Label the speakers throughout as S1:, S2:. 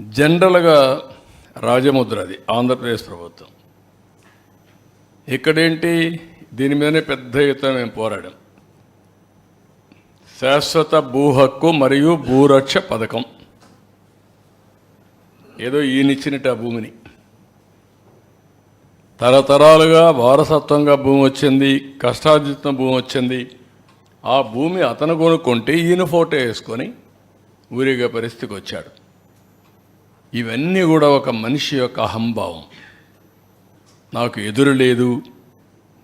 S1: జనరల్గా రాజముద్ర అది ఆంధ్రప్రదేశ్ ప్రభుత్వం. ఇక్కడేంటి దీని మీదనే పెద్ద ఎత్తున మేము పోరాడాం. శాశ్వత భూ హక్కు మరియు భూరక్ష పథకం. ఏదో ఈయనిచ్చినట్టు ఆ భూమిని. తరతరాలుగా వారసత్వంగా భూమి వచ్చింది కష్టార్జితం భూమి వచ్చింది. ఆ భూమి అతను కొనుక్కుంటే ఈయన ఫోటో వేసుకొని ఊరిగా పరిస్థితికి వచ్చాడు. ఇవన్నీ కూడా ఒక మనిషి యొక్క అహంభావం. నాకు ఎదురు లేదు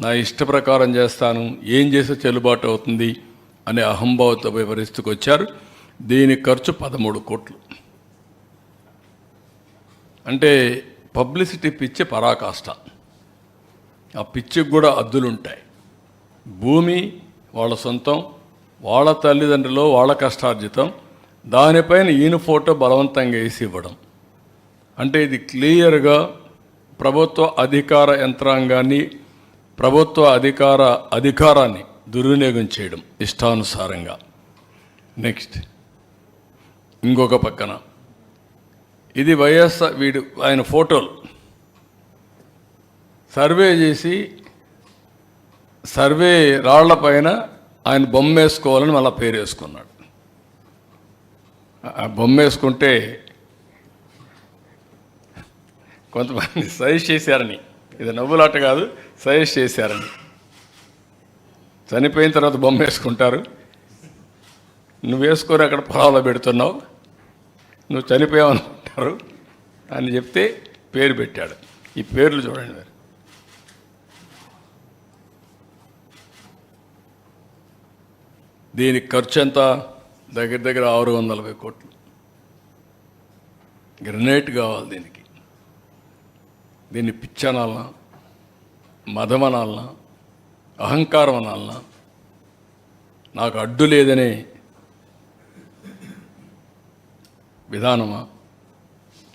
S1: నా ఇష్ట ప్రకారం చేస్తాను ఏం చేస్తే చెల్లుబాటు అవుతుంది అనే అహంభావంతో పరిస్థితికి వచ్చారు దీని ఖర్చు పదమూడు కోట్లు. అంటే పబ్లిసిటీ పిచ్చి పరాకాష్ట. ఆ పిచ్చికి కూడా అద్దులుంటాయి. భూమి వాళ్ళ సొంతం వాళ్ళ తల్లిదండ్రులు వాళ్ళ కష్టార్జితం దానిపైన ఈయన ఫోటో బలవంతంగా వేసి ఇవ్వడం. అంటే ఇది క్లియర్గా ప్రభుత్వ అధికార యంత్రాంగాన్ని ప్రభుత్వ అధికార అధికారాన్ని దుర్వినియోగం చేయడం ఇష్టానుసారంగా. నెక్స్ట్ ఇంకొక పక్కన. ఇది వైఎస్ఆర్ వీడు ఆయన ఫోటోలు. సర్వే చేసి సర్వే రాళ్ళపైన ఆయన బొమ్మ వేసుకోవాలని మళ్ళీ పేరు వేసుకున్నాడు ఆ బొమ్మ వేసుకుంటే కొంతమంది సజెస్ట్ చేశారని. ఇది నవ్వులాట కాదు సజెస్ట్ చేశారని. చనిపోయిన తర్వాత బొమ్మ వేసుకుంటారు. నువ్వు వేసుకొని అక్కడ పొలాల్లో పెడుతున్నావు. నువ్వు చనిపోయావు అనుకుంటారు అని చెప్తే పేరు పెట్టాడు. ఈ పేర్లు చూడండి మరి. దీనికి ఖర్చు ఎంత? దగ్గర దగ్గర ఆరు వందల నలభై కోట్లు. గ్రనేట్ కావాలి దీనికి. దీన్ని పిచ్చనాలనా? మదమనాలనా? అహంకారం అనాలనా నాకు అడ్డు లేదనే విధానమా?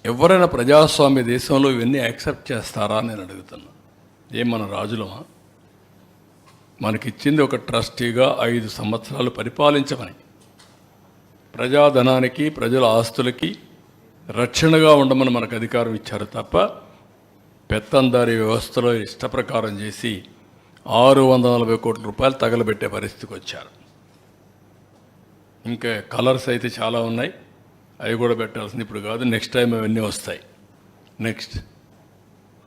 S1: ఎవరైనా ప్రజాస్వామ్య దేశంలో ఇవన్నీ యాక్సెప్ట్ చేస్తారా అని నేను అడుగుతున్నా. ఏం మన రాజులమా? మనకిచ్చింది ఒక ట్రస్టీగా ఐదు సంవత్సరాలు పరిపాలించమని. ప్రజాధనానికి ప్రజల ఆస్తులకి రక్షణగా ఉండమని మనకు అధికారం ఇచ్చారు తప్ప పెత్తందారి వ్యవస్థలో ఇష్టప్రకారం చేసి ఆరు వందల నలభై కోట్ల రూపాయలు తగలబెట్టే పరిస్థితికి వచ్చారు. ఇంకా కలర్స్ అయితే చాలా ఉన్నాయి. అవి కూడా పెట్టాల్సింది ఇప్పుడు కాదు. నెక్స్ట్ టైం అవన్నీ వస్తాయి. నెక్స్ట్